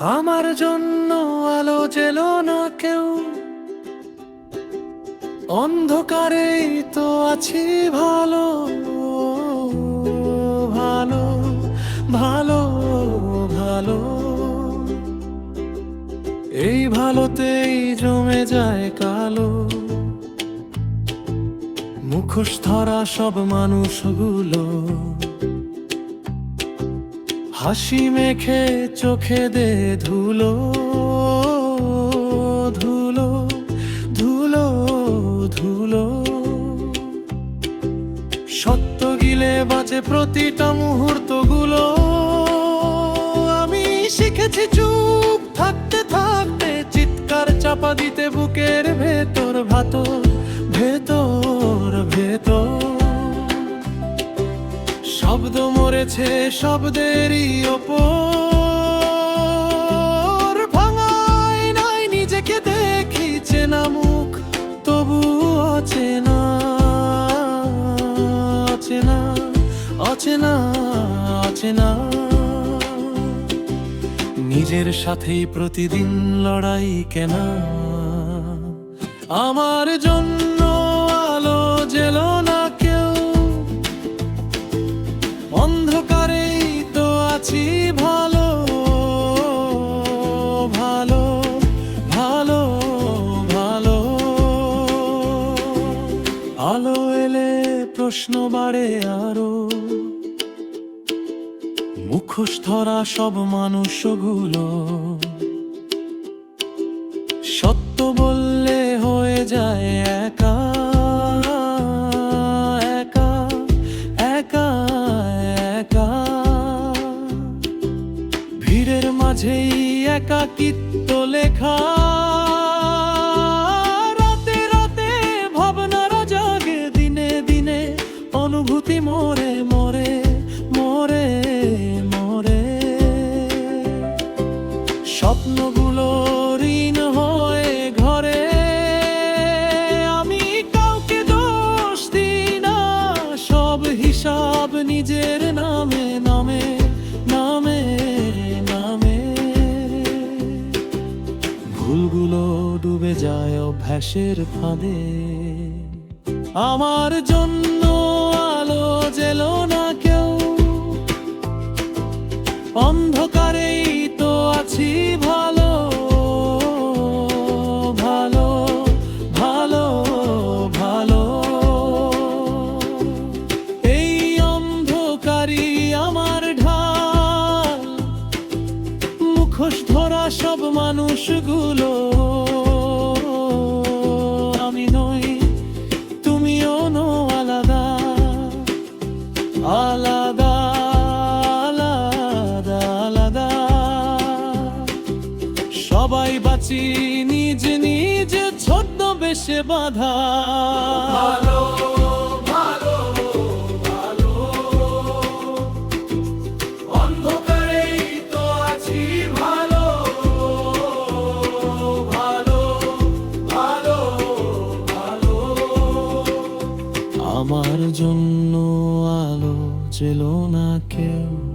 আমার জন্য আলো জেল না কেউ। অন্ধকারেই তো আছি ভালো ভালো ভালো ভালো। এই ভালোতেই জমে যায় কালো। মুখোশ ধরা সব মানুষগুলো। হাসি মেখে চোখে দে ধুলো ধুলো ধুলো ধুলো। সত্য গিলে বাজে প্রতিটা মুহূর্তগুলো। আমি শিখেছি চুপ থাকতে থাকতে, চিৎকার চাপা দিতে বুকের ভাতর ভেতর। শব্দ মরেছে শব্দেরই ওপর। ভাঙায় নাই নিজেকে দেখি চেনা মুখ তবু অচেনা অচেনা অচেনা অচেনা। নিজের সাথেই প্রতিদিন লড়াই কেনা। আমার জন্য আলো এলে প্রশ্ন বাড়ে আরও। মুখোশ ধরা সব মানুষগুলো। সত্য বললে হয়ে যায় একা একা একা একা। ভিড়ের মাঝেই একাকিত্ব লেখা। স্বপ্নগুলো ঋণ হয়ে ঘরে। আমি কাউকে দোষ দিই না, সব হিসাব নিজের নামে নামে নামে নামে। ভুলগুলো ডুবে যায় অভ্যাসের ফাঁদে। আমার জন্য আলো জেল না কেউ। অন্ধকারেই বাঁচি নিজ নিজ ছোট্ট বেশে বাধা আমার জন্য আলো ছিল না কেউ।